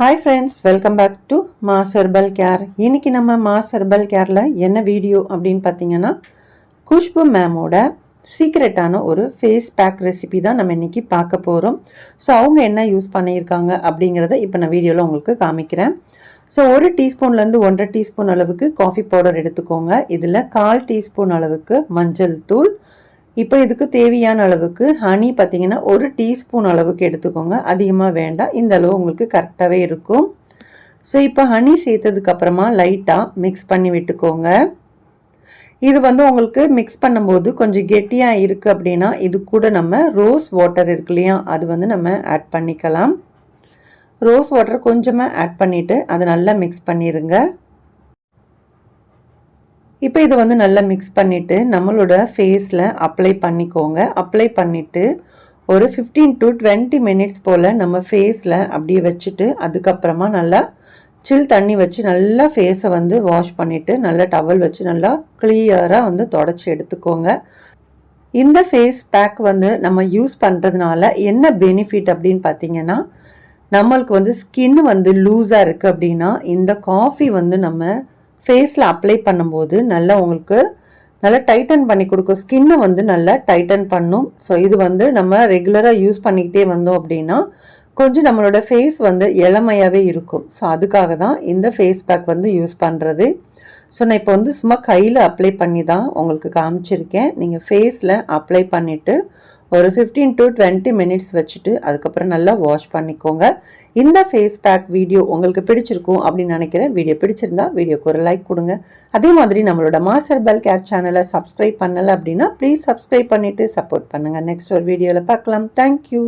Hi friends welcome back to mass herbal care இன்னைக்கு நம்ம mass herbal கேரில் என்ன video அப்படின்னு பார்த்தீங்கன்னா குஷ்பு மேமோட சீக்ரெட்டான ஒரு ஃபேஸ் பேக் ரெசிபி தான் நம்ம இன்றைக்கி பார்க்க போகிறோம் ஸோ அவங்க என்ன யூஸ் பண்ணியிருக்காங்க அப்படிங்கிறத இப்போ நான் வீடியோவில் உங்களுக்கு காமிக்கிறேன். ஸோ ஒரு டீஸ்பூன்லேருந்து ஒன்றரை டீஸ்பூன் அளவுக்கு காஃபி பவுடர் எடுத்துக்கோங்க. இதில் கால் டீஸ்பூன் அளவுக்கு மஞ்சள் தூள் இப்போ இதுக்கு தேவையான அளவுக்கு ஹனி பார்த்தீங்கன்னா ஒரு டீஸ்பூன் அளவுக்கு எடுத்துக்கோங்க. அதிகமாக வேண்டாம். இந்த அளவு உங்களுக்கு கரெக்டாகவே இருக்கும். ஸோ இப்போ ஹனி சேர்த்ததுக்கப்புறமா லைட்டாக மிக்ஸ் பண்ணி விட்டுக்கோங்க. இது வந்து உங்களுக்கு மிக்ஸ் பண்ணும்போது கொஞ்சம் கெட்டியாக இருக்குது அப்படின்னா இது கூட நம்ம ரோஸ் வாட்டர் இருக்கு இல்லையா அது வந்து நம்ம ஆட் பண்ணிக்கலாம். ரோஸ் வாட்டர் கொஞ்சமாக ஆட் பண்ணிவிட்டு அதை நல்லா மிக்ஸ் பண்ணிடுங்க இப்போ இதை வந்து நல்லா மிக்ஸ் பண்ணிவிட்டு நம்மளோட ஃபேஸில் அப்ளை பண்ணிக்கோங்க. அப்ளை பண்ணிவிட்டு ஒரு ஃபிஃப்டீன் டு டுவெண்ட்டி மினிட்ஸ் போல் நம்ம ஃபேஸில் அப்படியே வச்சுட்டு அதுக்கப்புறமா நல்லா சில் தண்ணி வச்சு நல்லா ஃபேஸை வந்து வாஷ் பண்ணிவிட்டு நல்லா டவல் வச்சு நல்லா கிளியராக வந்து தொடச்சி எடுத்துக்கோங்க. இந்த ஃபேஸ் பேக் வந்து நம்ம யூஸ் பண்ணுறதுனால என்ன பெனிஃபிட் அப்படின்னு பார்த்தீங்கன்னா நம்மளுக்கு வந்து ஸ்கின் வந்து லூஸாக இருக்குது அப்படின்னா இந்த காஃபி வந்து நம்ம ஃபேஸில் அப்ளை பண்ணும்போது நல்லா உங்களுக்கு நல்லா டைட்டன் பண்ணி கொடுக்கும். ஸ்கின்னை வந்து நல்லா டைட்டன் பண்ணும். ஸோ இது வந்து நம்ம ரெகுலராக யூஸ் பண்ணிக்கிட்டே வந்தோம் அப்படின்னா கொஞ்சம் நம்மளோட ஃபேஸ் வந்து இளமையாகவே இருக்கும். ஸோ அதுக்காக தான் இந்த ஃபேஸ் பேக் வந்து யூஸ் பண்ணுறது ஸோ நான் இப்போ வந்து சும்மா கையில் அப்ளை பண்ணி தான் உங்களுக்கு காமிச்சிருக்கேன். நீங்கள் ஃபேஸில் அப்ளை பண்ணிவிட்டு ஒரு ஃபிஃப்டீன் டு டுவெண்ட்டி மினிட்ஸ் வச்சுட்டு அதுக்கப்புறம் நல்லா வாஷ் பண்ணிக்கோங்க. இந்த ஃபேஸ் பேக் வீடியோ உங்களுக்கு பிடிச்சிருக்கும் அப்படின்னு நினைக்கிறேன். வீடியோ பிடிச்சிருந்தா வீடியோக்கு ஒரு லைக் கொடுங்க. அதே மாதிரி நம்மளோட மாஸ்டர் பெல் கேர் சேனலை சப்ஸ்கிரைப் பண்ணலை அப்படின்னா ப்ளீஸ் சப்ஸ்கிரைப் பண்ணிவிட்டு சப்போர்ட் பண்ணுங்கள் நெக்ஸ்ட் ஒரு வீடியோவில் பார்க்கலாம். தேங்க்யூ